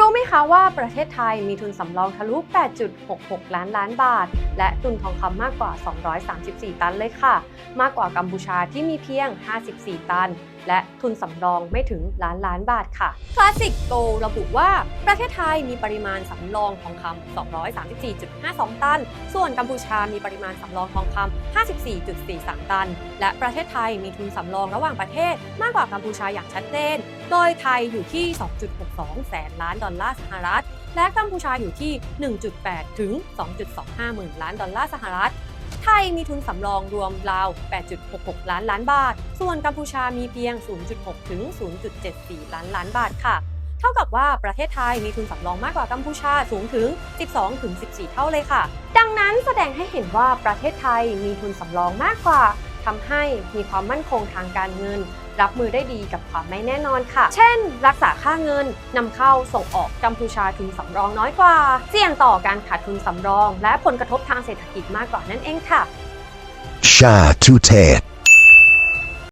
รู้ไหมคะว่าประเทศไทยมีทุนสำรองทะลุ 8.66 ล้านล้านบาท และทุนทองคำมากกว่า 234 ตันเลยค่ะ มากกว่ากัมพูชาที่มีเพียง 54 ตัน และทุนสำรองไม่ถึงล้านล้านบาทค่ะ Classic Go ระบุว่าประเทศไทยมีปริมาณสำรองทองคำ234.52 ตัน ส่วนกัมพูชามีปริมาณสำรองทองคำ54.43 ตัน และประเทศไทยมีทุนสำรองระหว่างประเทศมากกว่ากัมพูชาอย่างชัดเจน โดยไทยอยู่ที่ 2.62 แสนล้านดอลลาร์สหรัฐและกัมพูชาอยู่ที่ 1.8 ถึง 2.25 หมื่นล้านดอลลาร์สหรัฐ ไทยมีทุนสำรองรวมราว 8.66 ล้านล้านบาท ส่วนกัมพูชามีเพียง 0.6 ถึง 0.74 ล้านล้านบาทค่ะ เท่ากับว่าประเทศไทยมีทุนสำรองมากกว่ากัมพูชาสูงถึง 12 ถึง 14 เท่าเลยค่ะ ดังนั้นแสดงให้เห็นว่าประเทศไทยมีทุนสำรองมากกว่า ทำให้มีความมั่นคงทางการเงิน รับมือได้ดีกับความไม่แน่นอนค่ะ เช่น รักษาค่าเงินนำเข้าส่งออกกัมพูชาทุนสำรองน้อยกว่า เสี่ยงต่อการขาดทุนสำรอง และผลกระทบทางเศรษฐกิจมากกว่านั่นเองค่ะ Sha to Ted.